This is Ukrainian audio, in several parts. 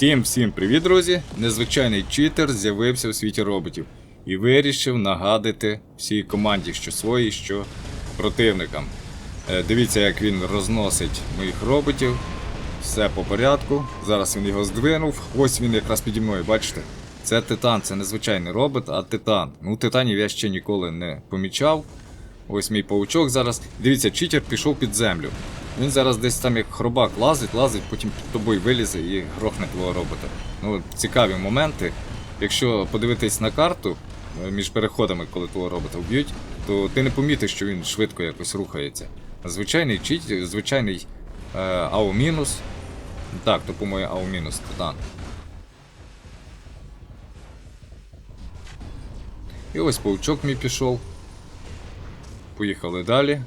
Всім всім привіт, друзі! Незвичайний читер з'явився у світі роботів і вирішив нагадати всій команді, що свої, що противникам. Е, Дивіться, як він розносить моїх роботів. Все по порядку. Зараз він його здвинув. Ось він якраз піді мною, бачите? Це титан, це не звичайний робот, а титан. Ну, титанів я ще ніколи не помічав. Ось мій паучок зараз. Дивіться, читер пішов під землю. Він зараз десь там як хробак лазить, лазить, потім під тобою вилізе і грохне твого робота. Ну, цікаві моменти. Якщо подивитись на карту е, між переходами, коли твого робота вб'ють, то ти не помітиш, що він швидко якось рухається. Звичайний чит, звичайний е, АО мінус. Так, то по-моєму АО мінус титан. І ось паучок мій пішов. Поїхали далі.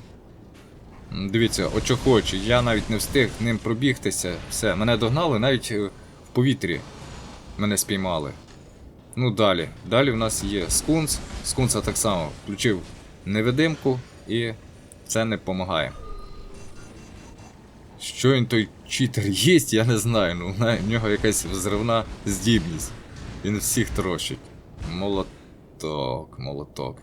Дивіться, очохочі, я навіть не встиг ним пробігтися. Все, мене догнали, навіть е, в повітрі мене спіймали. Ну далі. Далі в нас є скунс. Скунса так само включив невидимку і це не допомагає. Що він той читер їсть, я не знаю. Ну, в нього якась взривна здібність. Він всіх трощить. Молоток, молоток.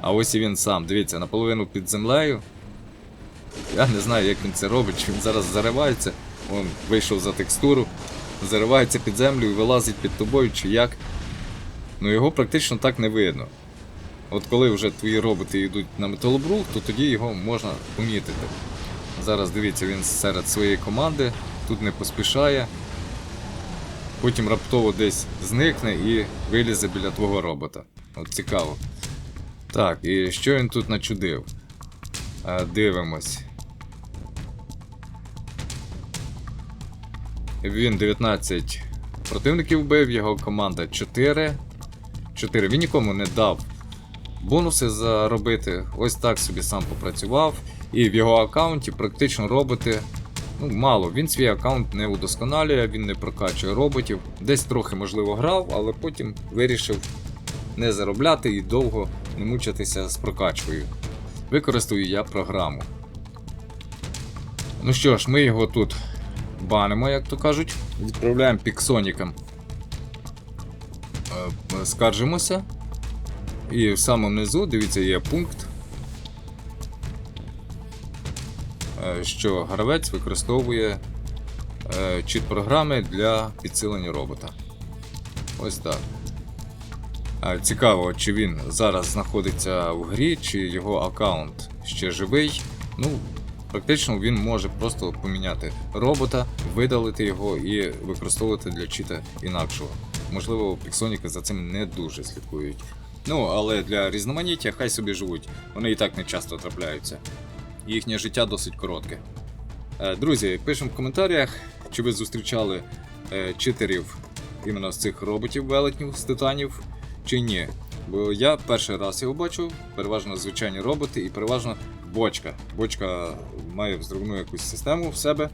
А ось і він сам, дивіться, наполовину під землею. Я не знаю, як він це робить, чи він зараз заривається. Он вийшов за текстуру, заривається під землю і вилазить під тобою, чи як. Ну його практично так не видно. От коли вже твої роботи йдуть на металобрух, то тоді його можна помітити. Зараз дивіться, він серед своєї команди, тут не поспішає. Потім раптово десь зникне і вилізе біля твого робота. От цікаво. Так, і що він тут начудив? А, дивимось. Він 19 противників вбив, його команда 4. 4. Він нікому не дав бонуси заробити. Ось так собі сам попрацював. І в його аккаунті практично роботи. Ну, мало. Він свій аккаунт не удосконалює, він не прокачує роботів. Десь трохи, можливо, грав, але потім вирішив не заробляти і довго не мучитися з прокачкою. Використаю я програму. Ну що ж, ми його тут банимо, як то кажуть. Відправляємо піксонікам. Е, Скаржимося. І в самому низу, дивіться, є пункт, е, що гравець використовує е, чіт програми для підсилення робота. Ось так. А, Цікаво, чи він зараз знаходиться в грі, чи його аккаунт ще живий. Ну, практично він може просто поміняти робота, видалити його і використовувати для чита інакшого. Можливо, піксоніки за цим не дуже слідкують. Ну, але для різноманіття хай собі живуть. Вони і так не часто трапляються. Їхнє життя досить коротке. Е, Друзі, пишемо в коментарях, чи ви зустрічали е, читерів іменно з цих роботів велетнів з титанів, чи ні. Бо я перший раз його бачу, переважно звичайні роботи і переважно бочка. Бочка має взривну якусь систему в себе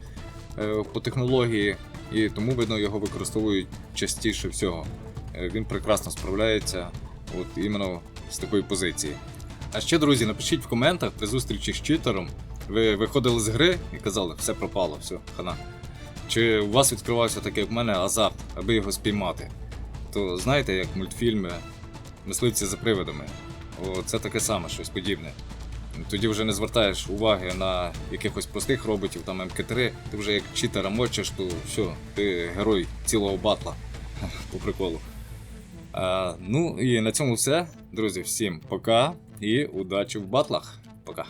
е, по технології, і тому, видно, його використовують частіше всього. Е, Він прекрасно справляється от іменно з такої позиції. А ще, друзі, напишіть в коментах при зустрічі з читером. Ви виходили з гри і казали, все пропало, все, хана. Чи у вас відкривався такий, як в мене, азарт, аби його спіймати? То знаєте, як мультфільми мисливці за привидами. О, це таке саме, щось подібне. Тоді вже не звертаєш уваги на якихось простих роботів, там МК3, ти вже як читера мочиш, то все, ти герой цілого батла. По приколу. А, ну і на цьому все. Друзі, всім пока і удачі в батлах. Пока.